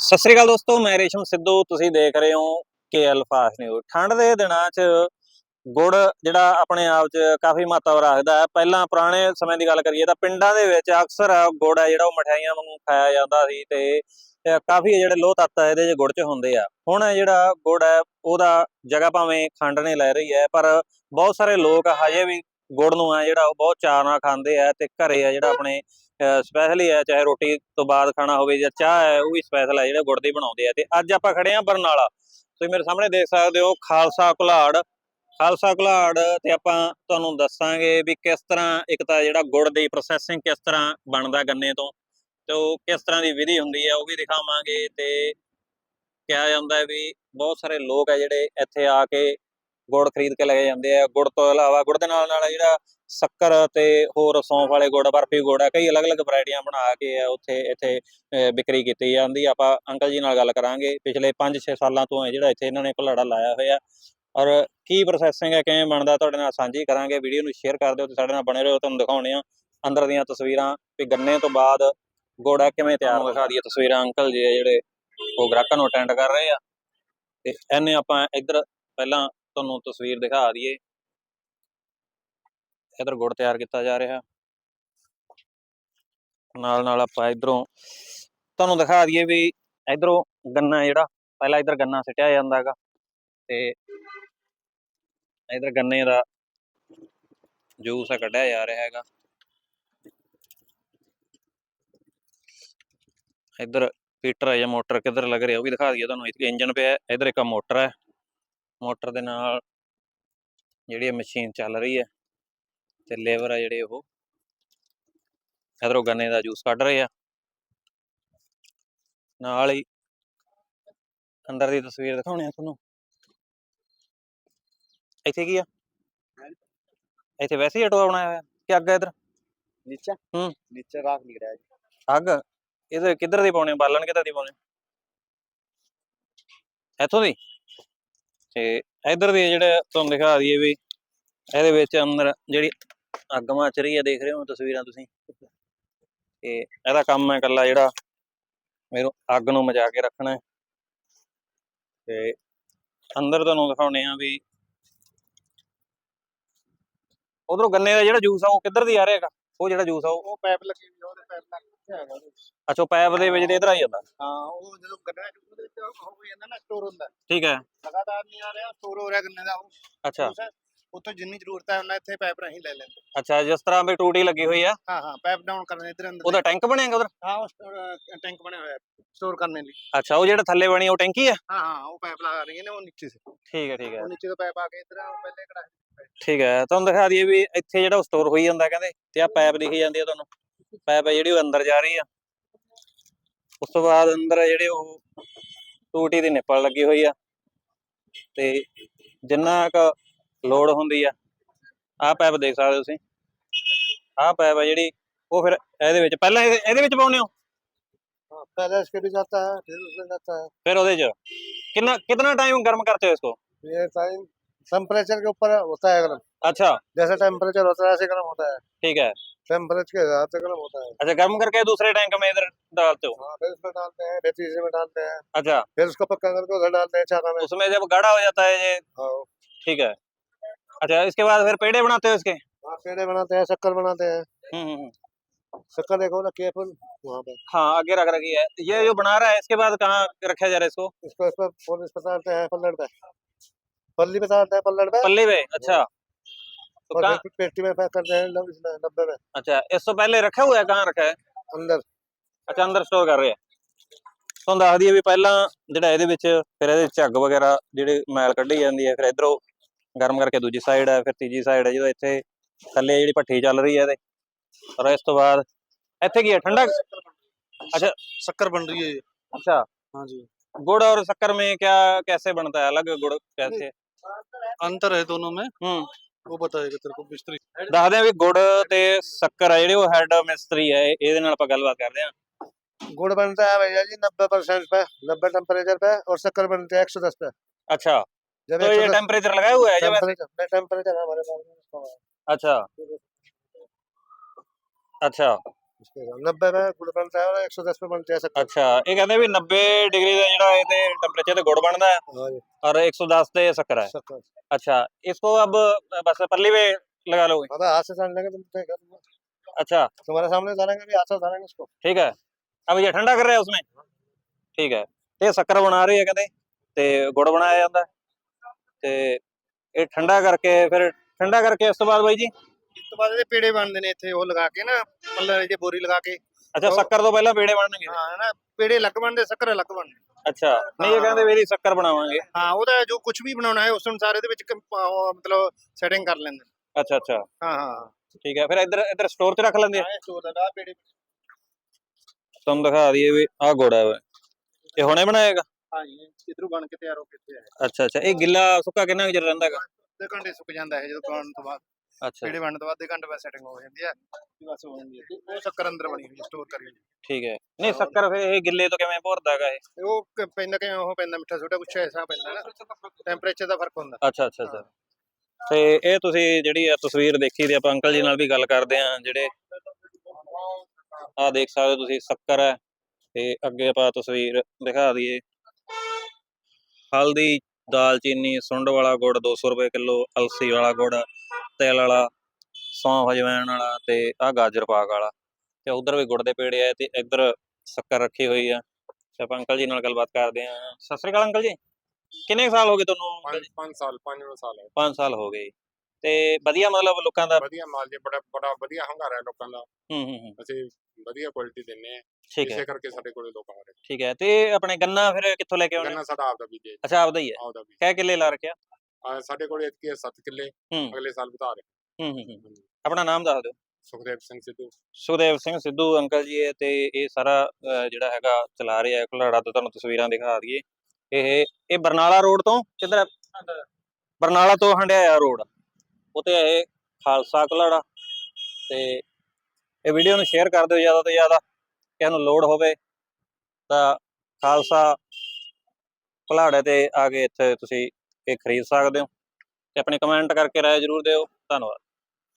ਸਤਿ ਸ੍ਰੀ ਅਕਾਲ ਦੋਸਤੋ, ਮੈਂ ਰੇਸ਼ਮ ਸਿੱਧੂ। ਤੁਸੀਂ ਦੇਖ ਰਹੇ ਹੋ ਕੇਐਲ ਫਾਸਟ ਨਿਊਜ਼। ਠੰਡ ਦੇ ਦਿਨਾਂ 'ਚ ਗੁੜ ਜਿਹੜਾ ਆਪਣੇ ਆਪ 'ਚ ਕਾਫੀ ਮਹੱਤਵ ਰੱਖਦਾ ਹੈ। ਪਹਿਲਾਂ ਪੁਰਾਣੇ ਸਮੇਂ ਦੀ ਗੱਲ ਕਰੀਏ ਤਾਂ ਪਿੰਡਾਂ ਦੇ ਵਿੱਚ ਅਕਸਰ ਗੁੜ ਹੈ ਜਿਹੜਾ ਉਹ ਮਠਿਆਈਆਂ ਵਾਂਗੂ ਖਾਇਆ ਜਾਂਦਾ ਸੀ ਤੇ ਕਾਫੀ ਜਿਹੜੇ ਲੋਹ ਤੱਤ ਇਹਦੇ 'ਚ ਗੁੜ 'ਚ ਹੁੰਦੇ ਆ। ਹੁਣ ਜਿਹੜਾ ਗੁੜ ਹੈ, ਉਹਦਾ ਜਗ੍ਹਾ ਭਾਵੇਂ ਖੰਡ ਨੇ ਲੈ ਰਹੀ ਹੈ, ਪਰ ਬਹੁਤ ਸਾਰੇ ਲੋਕ ਹਜੇ ਵੀ ਗੁੜ ਨੂੰ ਆ ਜਿਹੜਾ ਉਹ ਬਹੁਤ ਚਾਅ ਨਾਲ ਖਾਂਦੇ ਆ ਤੇ ਘਰੇ ਆ ਜਿਹੜਾ ਆਪਣੇ ਸਪੈਸ਼ਲੀ ਹੈ ਚਾਹੇ ਰੋਟੀ ਤੋਂ ਬਾਅਦ ਖਾਣਾ ਹੋਵੇ ਜਾਂ ਚਾਹ ਹੈ, ਉਹ ਵੀ ਸਪੈਸ਼ਲ ਹੈ, ਜਿਹੜੇ ਗੁੜ ਦੀ ਬਣਾਉਂਦੇ ਆ। ਤੇ ਅੱਜ ਆਪਾਂ ਖੜੇ ਆ ਬਰਨਾਲਾ। ਤੁਸੀਂ ਮੇਰੇ ਸਾਹਮਣੇ ਦੇਖ ਸਕਦੇ ਹੋ ਖਾਲਸਾ ਕੁਲਾੜ। ਖਾਲਸਾ ਕੁਲਾੜ, ਤੇ ਆਪਾਂ ਤੁਹਾਨੂੰ ਦੱਸਾਂਗੇ ਵੀ ਕਿਸ ਤਰ੍ਹਾਂ ਇੱਕ ਤਾਂ ਜਿਹੜਾ ਗੁੜ ਦੀ ਪ੍ਰੋਸੈਸਿੰਗ ਕਿਸ ਤਰ੍ਹਾਂ ਬਣਦਾ ਗੰਨੇ ਤੋਂ, ਤੇ ਉਹ ਕਿਸ ਤਰ੍ਹਾਂ ਦੀ ਵਿਧੀ ਹੁੰਦੀ ਹੈ, ਉਹ ਵੀ ਦਿਖਾਵਾਂਗੇ। ਤੇ ਕਿਹਾ ਜਾਂਦਾ ਹੈ ਵੀ ਬਹੁਤ ਸਾਰੇ ਲੋਕ ਹੈ ਜਿਹੜੇ ਇੱਥੇ ਆ ਕੇ ਗੁੜ ਖਰੀਦ ਕੇ ਲੈ ਜਾਂਦੇ ਆ। ਗੁੜ ਤੋਂ ਇਲਾਵਾ ਗੁੜ ਦੇ ਨਾਲ ਨਾਲ ਜਿਹੜਾ ਸ਼ੱਕਰ ਤੇ ਹੋਰ ਸੌਂਫ ਵਾਲੇ ਗੁੜ, ਬਰਫੀ ਗੁੜ ਆ, ਕਈ ਅਲੱਗ-ਅਲੱਗ ਵੈਰਾਈਟੀਆਂ ਬਣਾ ਕੇ ਆ ਉੱਥੇ, ਇੱਥੇ ਵਿਕਰੀ ਕੀਤੀ ਜਾਂਦੀ ਆਪਾਂ ਅੰਕਲ ਜੀ ਨਾਲ ਗੱਲ ਕਰਾਂਗੇ। ਪਿਛਲੇ 5-6 ਸਾਲਾਂ ਤੋਂ ਹੈ ਜਿਹੜਾ ਇੱਥੇ ਇਹਨਾਂ ਨੇ ਕੁਲਾੜਾ ਲਾਇਆ ਹੋਇਆ। ਔਰ ਕੀ ਪ੍ਰੋਸੈਸਿੰਗ ਹੈ, ਕਿਵੇਂ ਬਣਦਾ, ਤੁਹਾਡੇ ਨਾਲ ਸਾਂਝੀ ਕਰਾਂਗੇ। ਵੀਡੀਓ ਨੂੰ ਸ਼ੇਅਰ ਕਰ ਦਿਓ ਤੇ ਸਾਡੇ ਨਾਲ ਬਣੇ ਰਹੋ, ਤੁਹਾਨੂੰ ਦਿਖਾਉਣੇ ਆ ਅੰਦਰ ਦੀਆਂ ਤਸਵੀਰਾਂ। ਵੀ ਗੰਨੇ ਤੋਂ ਬਾਅਦ ਗੁੜ ਆ, ਕਿਵੇਂ ਤਿਆਰ ਦਿਖਾ ਦਈਏ ਤਸਵੀਰਾਂ? ਅੰਕਲ ਜੀ ਆ ਜਿਹੜੇ ਉਹ ਗ੍ਰਾਹਕਾਂ ਨੂੰ ਅਟੈਂਡ ਕਰ ਰਹੇ ਆ। ਤੇ ਇਹਨੇ ਆਪਾਂ ਇੱਧਰ ਪਹਿਲਾਂ ਤੁਹਾਨੂੰ ਤਸਵੀਰ ਦਿਖਾ ਦਈਏ। ਇਧਰ ਗੁੜ ਤਿਆਰ ਕੀਤਾ ਜਾ ਰਿਹਾ। ਨਾਲ ਨਾਲ ਆਪਾਂ ਇਧਰੋਂ ਤੁਹਾਨੂੰ ਦਿਖਾ ਦਈਏ ਵੀ ਇਧਰੋਂ ਗੰਨਾ ਜਿਹੜਾ, ਪਹਿਲਾਂ ਇਧਰ ਗੰਨਾ ਸਿੱਟਿਆ ਜਾਂਦਾ ਹੈਗਾ ਤੇ ਇਧਰ ਗੰਨੇ ਦਾ ਜੂਸ ਆ ਕੱਢਿਆ ਜਾ ਰਿਹਾ ਹੈਗਾ। ਇਧਰ ਪੀਟਰ ਜਾਂ ਮੋਟਰ ਕਿੱਧਰ ਲੱਗ ਰਿਹਾ ਉਹ ਵੀ ਦਿਖਾ ਦਈਏ ਤੁਹਾਨੂੰ, ਇੱਥੇ ਇੰਜਨ ਪਿਆ, ਇਧਰ ਇੱਕ ਮੋਟਰ ਹੈ। ਮੋਟਰ ਦੇ ਨਾਲ ਜਿਹੜੀ ਮਸ਼ੀਨ ਚੱਲ ਰਹੀ ਹੈ ਤੇ ਲੇਬਰ ਆ ਜਿਹੜੇ ਉਹ ਇਧਰੋਂ ਗੰਨੇ ਦਾ ਜੂਸ ਕੱਢ ਰਹੇ ਆ। ਨਾਲ ਹੀ ਅੰਦਰ ਦੀ ਤਸਵੀਰ ਦਿਖਾਉਣੀ ਆ ਤੁਹਾਨੂੰ। ਇੱਥੇ ਕੀ ਆ? ਇੱਥੇ ਵੈਸੇ ਹੀ ਅਟਵਾ ਬਣਾਇਆ ਹੋਇਆ ਕਿ ਅੱਗ ਇਧਰ? ਨੀਚਾ? ਹੂੰ। ਨੀਚੇ ਰਾਖ ਨਿਕਲ ਰਿਹਾ ਜੀ। ਅੱਗ? ਇਹਦੇ ਕਿੱਧਰ ਦੀ ਪਾਉਣੇ ਬਾਲਣ ਕਿੱਧਰ ਦੀ ਪਾਉਣੇ ਇੱਥੋਂ ਦੀ? ਤੇ ਇਧਰ ਦੇ ਜਿਹੜੇ ਤੁਹਾਨੂੰ ਦਿਖਾ ਦਈਏ ਵੀ ਇਹਦੇ ਵਿੱਚ ਅੰਦਰ ਜਿਹੜੀ ਅੱਗ ਮੱਚ ਰਹੀ ਹੈ ਦੇਖ ਰਹੇ ਹੋ ਤਸਵੀਰਾਂ ਤੁਸੀਂ? ਤੇ ਇਹਦਾ ਕੰਮ ਹੈ ਇਕੱਲਾ ਜਿਹੜਾ ਮੈਨੂੰ ਅੱਗ ਨੂੰ ਮਚਾ ਕੇ ਰੱਖਣਾ ਹੈ। ਤੇ ਅੰਦਰ ਤੁਹਾਨੂੰ ਦਿਖਾਉਣੇ ਆ ਵੀ ਉਧਰੋਂ ਗੰਨੇ ਦਾ ਜਿਹੜਾ ਜੂਸ ਆ, ਉਹ ਕਿੱਧਰ ਦੀ ਆ ਰਿਹਾ ਹੈਗਾ? ਉਹ ਜਿਹੜਾ ਜੂਸ ਆ ਉਹ? ਉਹ ਪਾਈਪ ਲੱਗੀ ਹੋਈ ਆ, ਉਹਦੇ ਪਾਈਪ ਲੱਗ ਕਿੱਥੇ ਹੈਗਾ ਉਹਦੇ ਵਿੱਚ। ਅੱਛਾ ਉਹ ਪੈਪ ਦੇ ਵਿੱਚ ਦੇ ਇਧਰ ਆਈ ਜਾਂਦਾ? ਹਾਂ ਉਹ ਜਦੋਂ ਗੰਨਾ ਜੂਸ ਦੇ ਵਿੱਚ ਹੋ ਜਾਂਦਾ ਨਾ ਸਟੋਰ ਹੁੰਦਾ। ਠੀਕ ਹੈ। ਲਗਾਤਾਰ ਨਹੀਂ ਆ ਰਿਹਾ ਸਟੋਰ ਹੋ ਰਿਹਾ ਗੰਨੇ ਦਾ ਉਹ। ਅੱਛਾ। juice ਹੈ। ਉੱਥੋਂ ਜਿੰਨੀ ਜ਼ਰੂਰਤ ਹੈ ਉਹਨਾਂ ਇੱਥੇ ਪਾਈਪ ਰਾਹੀਂ ਲੈ ਲੈਂਦੇ। ਅੱਛਾ ਜਿਸ ਤਰ੍ਹਾਂ ਵੀ ਟੂਟੀ ਲੱਗੀ ਹੋਈ ਆ। ਹਾਂ ਹਾਂ ਪਾਈਪ ਡਾਊਨ ਕਰਨੇ ਇਧਰ ਅੰਦਰ ਉਹਦਾ ਟੈਂਕ ਬਣਿਆਗਾ ਉਧਰ? ਹਾਂ ਉਹ ਟੈਂਕ ਬਣਿਆ ਹੋਇਆ ਸਟੋਰ ਕਰਨੇ ਲਈ। ਅੱਛਾ ਉਹ ਜਿਹੜਾ ਥੱਲੇ ਬਣੀ ਉਹ ਟੈਂਕੀ ਆ? ਹਾਂ ਹਾਂ ਉਹ ਪਾਈਪ ਲਗਾ ਰਹੀ ਨੇ ਉਹ ਨੀਚੇ ਸੇ। ਠੀਕ ਹੈ ਠੀਕ ਹੈ ਉਹ ਨੀਚੇ ਤੋਂ ਪਾਈਪ ਆ ਕੇ ਇਧਰ ਪਹਿਲੇ ਕਢਾ ਠੀਕ ਹੈ ਤੁਹਾਨੂੰ ਦਿਖਾ ਦਈਏ ਵੀ ਇੱਥੇ ਜਿਹੜਾ ਸਟੋਰ ਹੋਈ ਜਾਂਦਾ ਕਹਿੰਦੇ ਤੇ ਆ ਪਾਈਪ ਦਿਖੀ ਜਾਂਦੀ ਆ ਤੁਹਾਨੂੰ। ਪਾਈਪ ਹੈ ਜਿਹੜੀ ਉਹ ਅੰਦਰ ਜਾ ਰਹੀ ਆ। ਉਸ ਤੋਂ ਬਾਅਦ ਅੰਦਰ ਜਿਹੜੇ ਉਹ ਟੂਟੀ ਦੀ ਨਿੱਪਲ ਲੱਗੀ ਹੋਈ ਆ। ਤੇ ਜਿੰਨਾ ਕੁ ਲੋਡ ਹੁੰਦੀ ਆ ਆਹ ਪਾਈਪ ਦੇਖ ਸਕਦੇ ਹੋ ਤੁਸੀਂ ਆਹ ਪਾਈਪ ਆ ਜਿਹੜੀ ਉਹ ਫਿਰ ਇਹਦੇ ਵਿੱਚ ਪਹਿਲਾਂ ਇਹਦੇ ਇਹਦੇ ਵਿੱਚ ਪਾਉਂਦੇ ਹੋ हाँ पहले इसके भी जाता है फिर उसमें जाता है ਫਿਰ ਉਹਦੇ 'ਚ कितना कितना टाइम गर्म करते हो इसको ये टाइम टेम्परेचर के ऊपर होता है गर्म अच्छा जैसे टेम्परेचर होता है ऐसे गर्म होता है ठीक है टेम्परेचर के हिसाब से गर्म होता है अच्छा गर्म करके दूसरे टैंक में इधर डालते हो हाँ फिर उसमें डालते हैं फिर तीसरे में डालते हैं अच्छा फिर उसको पक्का करके उधर डालते हैं चाका में उसमें जब गाढ़ा हो जाता है ये हाँ ठीक है अच्छा इसके बाद फिर पेड़े बनाते हो इसके हाँ, पेड़े बनाते हैं शक्कर बनाते हैं हम्म हम्म, हम्म। शक्कर देखो ना केफुल वहाँ पे हाँ आगे रख रखी है ये जो बना रहा है इसके बाद कहाँ रखा जा रहा है इसको इसको इस पर पुलिस बताते हैं पल्लड़ पे पल्ली बताते हैं पल्लड़ पे पल्ली पे अच्छा तो और कहाँ फिर पेटी में पैक करते हैं लोग इसमें डब्बे में अच्छा इससे पहले रखा हुआ है कहाँ रखा है अंदर ਅੱਛਾ ਅੰਦਰ ਸਟੋਰ ਕਰ ਰਹੇ ਆ ਤੁਹਾਨੂੰ ਦੱਸ ਦਈਏ ਵੀ ਪਹਿਲਾਂ ਜਿਹੜਾ ਇਹਦੇ ਵਿੱਚ ਫਿਰ ਇਹਦੇ ਝੱਗ ਵਗੈਰਾ ਜਿਹੜੇ ਮੈਲ ਕੱਢੀ ਜਾਂਦੀ ਹੈ ਫਿਰ ਇਧਰੋਂ ਗਰਮ ਕਰਕੇ ਦੂਜੀ ਸਾਈਡ ਹੈ ਫਿਰ ਤੀਜੀ ਸਾਈਡ ਹੈ ਜਦੋਂ ਇੱਥੇ ਥੱਲੇ ਜਿਹੜੀ ਭੱਠੀ ਚੱਲ ਰਹੀ ਹੈ ਇਹਦੇ ਔਰ ਇਸ ਤੋਂ ਬਾਅਦ ਇੱਥੇ ਕੀ ਹੈ ਠੰਡਾ अच्छा शक्कर बन रही है ये अच्छा हाँ जी गुड़ और शक्कर में क्या कैसे बनता है अलग गुड़ कैसे अंतर है दोनों में ਹੂੰ वो बताएगा तेरे को मिस्त्री ਦੱਸਦੇ ਆ ਵੀ ਗੁੜ ਤੇ ਸ਼ੱਕਰ ਆ ਜਿਹੜੇ ਉਹ ਹੈਡ ਮਿਸਤਰੀ ਹੈ ਇਹਦੇ ਨਾਲ ਆਪਾਂ ਗੱਲਬਾਤ ਕਰਦੇ ਆ गुड़ बनता है भैया जी नब्बे परसेंट पे नब्बे टेम्परेचर पे और शक्कर बनते हैं एक सौ दस पे अच्छा जब तो ये टेम्परेचर लगाया हुआ है जब टेम्परेचर टेम्परेचर हमारे पास में इसका है। अच्छा अच्छा इसके नब्बे में गुड़ बनता है और एक सौ दस पे बनते हैं शक्कर ਅੱਛਾ ਇਹ ਕਹਿੰਦੇ ਵੀ 90 ਡਿਗਰੀ ਦਾ ਜਿਹੜਾ ਇਹਦੇ ਟੈਂਪਰੇਚਰ ਤੇ ਗੁੜ ਬਣਦਾ ਹੈ हाँ जी और 110 पे शक्कर है शक्कर अच्छा इसको अब बस पल्ली पे लगा लोगे हाँ तो हाथ से छानेंगे तुम तय कर दूंगा अच्छा तुम्हारे सामने छानेंगे भी हाथ से छानेंगे इसको ठीक है अब ये ठंडा कर रहे हैं उसमें ठीक है ਇਹ ਸ਼ੱਕਰ ਬਣਾ ਰਹੇ ਆ ਕਹਿੰਦੇ ਤੇ ਗੁੜ ਬਣਾਇਆ ਜਾਂਦਾ ਹੈ। ਤੇ ਇਹ ਠੰਡਾ ਕਰਕੇ ਫਿਰ ਠੰਡਾ ਕਰਕੇ ਇਸ ਤੋਂ ਬਾਅਦ ਬਾਈ ਜੀ? ਇਸ ਤੋਂ ਬਾਅਦ ਇਹਦੇ ਪੇੜੇ ਬਣਦੇ ਨੇ ਇੱਥੇ ਉਹ ਲਗਾ ਕੇ ਨਾ ਪੱਲੇ ਜੇ ਬੋਰੀ ਲਗਾ ਕੇ। ਅੱਛਾ ਸ਼ੱਕਰ ਤੋਂ ਪਹਿਲਾਂ ਪੇੜੇ ਬਣਨਗੇ? ਹਾਂ ਨਾ ਪੇੜੇ ਅਲੱਗ ਬਣਦੇ ਸ਼ੱਕਰ ਅਲੱਗ ਬਣਦੇ। ਅੱਛਾ ਨਹੀਂ ਇਹ ਕਹਿੰਦੇ ਵੀ ਇਹਦੀ ਸ਼ੱਕਰ ਬਣਾਵਾਂਗੇ। ਹਾਂ ਉਹਦਾ ਜੋ ਕੁਝ ਵੀ ਬਣਾਉਣਾ ਹੈ ਉਸ ਅਨੁਸਾਰ ਇਹਦੇ ਵਿੱਚ ਮਤਲਬ ਸੈਟਿੰਗ ਕਰ ਲੈਂਦੇ। ਅੱਛਾ ਅੱਛਾ। ਹਾਂ ਹਾਂ। ਠੀਕ ਹੈ ਫਿਰ ਇੱਧਰ ਇੱਧਰ ਸਟੋਰ 'ਚ ਰੱਖ ਲੈਂਦੇ ਆ? ਸਟੋਰ ਦਾ ਆਹ ਪੇੜੇ ਤੁਹਾਨੂੰ ਦਿਖਾ ਦਈਏ ਵੀ ਆਹ ਗੁੜ ਹੈ। ਇਹ ਹੁਣੇ ਬਣਾਏਗਾ? ਹਾਂ ਜੀ ਇਧਰੋਂ ਬਣ ਕੇ ਤਿਆਰ ਹੋ ਕੇ ਇੱਥੇ ਆਏ ਅੱਛਾ ਅੱਛਾ ਇਹ ਗਿੱਲਾ ਸੁੱਕਾ ਕਿੰਨਾ ਕੁ ਚਿਰ ਰਹਿੰਦਾ ਹੈਗਾ? ਅੱਧੇ ਘੰਟੇ ਸੁੱਕ ਜਾਂਦਾ ਹੈ ਜਦੋਂ ਬਣਨ ਤੋਂ ਬਾਅਦ। ਅੱਛਾ। ਪੇੜੇ ਬਣਨ ਤੋਂ ਬਾਅਦ ਅੱਧੇ ਘੰਟੇ ਬਾਅਦ ਸੈਟਿੰਗ ਹੋ ਜਾਂਦੀ ਹੈ ਤੇ ਬਸ ਹੋ ਜਾਂਦੀ ਹੈ ਉਹ ਸ਼ੱਕਰ ਅੰਦਰ ਬਣੀ ਹੋਈ ਸਟੋਰ ਕਰੀ ਹੋਈ ਠੀਕ ਹੈ। ਨਹੀਂ ਸ਼ੱਕਰ ਫਿਰ ਇਹ ਗਿੱਲੇ ਤੋਂ ਕਿਵੇਂ ਭਰਦਾ ਹੈਗਾ ਇਹ? ਤੇ ਉਹ ਕ- ਪੈਂਦਾ ਕਿ ਉਹ ਪੈਂਦਾ ਮਿੱਠਾ ਛੋਟਾ ਕੁਛ ਐਸਾ ਪੈਂਦਾ ਨਾ ਟੈਂਪਰੇਚਰ ਦਾ ਫ਼ਰਕ ਹੁੰਦਾ। ਅੱਛਾ ਅੱਛਾ ਅੱਛਾ। ਤੇ ਇਹ ਤੁਸੀਂ ਜਿਹੜੀ ਆ ਤਸਵੀਰ ਦੇਖੀ ਤੇ ਆਪਾਂ ਅੰਕਲ ਜੀ ਨਾਲ ਵੀ ਗੱਲ ਕਰਦੇ ਆ ਜਿਹੜੇ ਆ ਦੇਖ ਸਕਦੇ ਹੋ ਤੁਸੀਂ ਸ਼ੱਕਰ ਹੈ। ਤੇ ਅੱਗੇ ਆਪਾਂ ਤਸਵੀਰ ਦਿਖਾ ਦਈਏ। ਹਲਦੀ ਦਾਲਚੀਨੀ ਸੁੰਡ ਵਾਲਾ ਗੁੜ 200 ਰੁਪਏ ਕਿਲੋ ਅਲਸੀ ਵਾਲਾ ਗੁੜ ਤਿਲ ਵਾਲਾ ਸੌਂਫ ਅਜਵਾਇਣ ਵਾਲਾ ਤੇ ਆ ਗਾਜਰ ਪਾਕ ਵਾਲਾ। ਤੇ ਉਧਰ ਵੀ ਗੁੜ ਦੇ ਪੇੜੇ ਆ ਤੇ ਇੱਧਰ ਸ਼ੱਕਰ ਰੱਖੀ ਹੋਈ ਆ। ਆਪਾਂ ਅੰਕਲ ਜੀ ਨਾਲ ਗੱਲਬਾਤ ਕਰਦੇ ਆ ਸਤਿ ਸ੍ਰੀ ਅਕਾਲ ਅੰਕਲ ਜੀ। ਕਿੰਨੇ ਸਾਲ ਹੋ ਗਏ ਤੁਹਾਨੂੰ? ਅੰਕਲ ਜੀ? 5 ਸਾਲ 5 ਸਾਲ ਹੈ 5 ਸਾਲ ਹੋ ਗਏ। ਤੇ ਵਧੀਆ ਮਤਲਬ ਲੋਕਾਂ ਦਾ? ਵਧੀਆ ਮਾਲ ਜੀ ਬੜਾ ਬੜਾ ਵਧੀਆ ਹੰਗਾਰਾ ਹੈ ਲੋਕਾਂ ਦਾ। ਹੂੰ ਹੂੰ ਹੂੰ। ਅਸੀਂ ਵਧੀਆ ਕੁਆਲਿਟੀ ਦਿੰਨੇ ਆ ਠੀਕ ਹੈ। ਇਸੇ ਕਰਕੇ ਸਾਡੇ ਕੋਲੇ ਲੋਕ ਆ ਰਹੇ ਠੀਕ ਹੈ ਤੇ ਆਪਣੇ ਗੰਨਾ ਫਿਰ ਕਿੱਥੋਂ ਲੈ ਕੇ ਆਉਣੇ? ਗੰਨਾ ਸਾਡਾ ਆਪਦਾ ਬੀਜ ਹੈ ਅੱਛਾ ਆਪਦਾ ਹੀ ਹੈ। ਆਪਦਾ ਬੀਜ ਕਿਹ ਕਿੱਲੇ ਲਾ ਰੱਖਿਆ? ਆ ਸਾਡੇ ਕੋਲੇ ਇਤਕੀ 7 ਕਿੱਲੇ ਹੂੰ। ਅਗਲੇ ਸਾਲ ਵਧਾ ਰਹੇ। ਹੂੰ ਹੂੰ ਹੂੰ। ਆਪਣਾ ਨਾਮ ਦੱਸ ਦਿਓ। ਸੁਖਦੇਵ ਸਿੰਘ ਸਿੱਧੂ। ਸੁਖਦੇਵ ਸਿੰਘ ਸਿੱਧੂ ਅੰਕਲ ਜੀ ਇਹ ਤੇ ਇਹ ਸਾਰਾ ਅਹ, ਜਿਹੜਾ ਹੈਗਾ ਚਲਾ ਰਿਹਾ ਹੈ। ਘੁਲਾੜਾ ਤੋਂ ਤੁਹਾਨੂੰ ਤਸਵੀਰਾਂ ਦਿਖਾ ਦਈਏ। ਇਹ ਇਹ ਬਰਨਾਲਾ ਰੋਡ ਤੋਂ ਕਿੱਧਰ ਹੈ? ਬਰਨਾਲਾ ਤੋਂ ਹੰਡਿਆਇਆ ਰੋਡ। ਉਤੇ ਹੈ ਖਾਲਸਾ ਘੁਲਾੜਾ। ਤੇ ਇਹ ਵੀਡੀਓ ਨੂੰ ਸ਼ੇਅਰ ਕਰ ਦਿਓ ਜ਼ਿਆਦਾ ਤੋਂ ਜ਼ਿਆਦਾ। ਕਿਸੇ ਨੂੰ ਲੋੜ ਹੋਵੇ ਤਾਂ ਖਾਲਸਾ ਘੁਲਾੜੇ ਤੇ ਆ ਕੇ ਇੱਥੇ ਤੁਸੀਂ ਇਹ ਖਰੀਦ ਸਕਦੇ ਹੋ। ਤੇ ਆਪਣੇ ਕਮੈਂਟ ਕਰਕੇ ਰਾਏ ਜ਼ਰੂਰ ਦਿਓ। ਧੰਨਵਾਦ।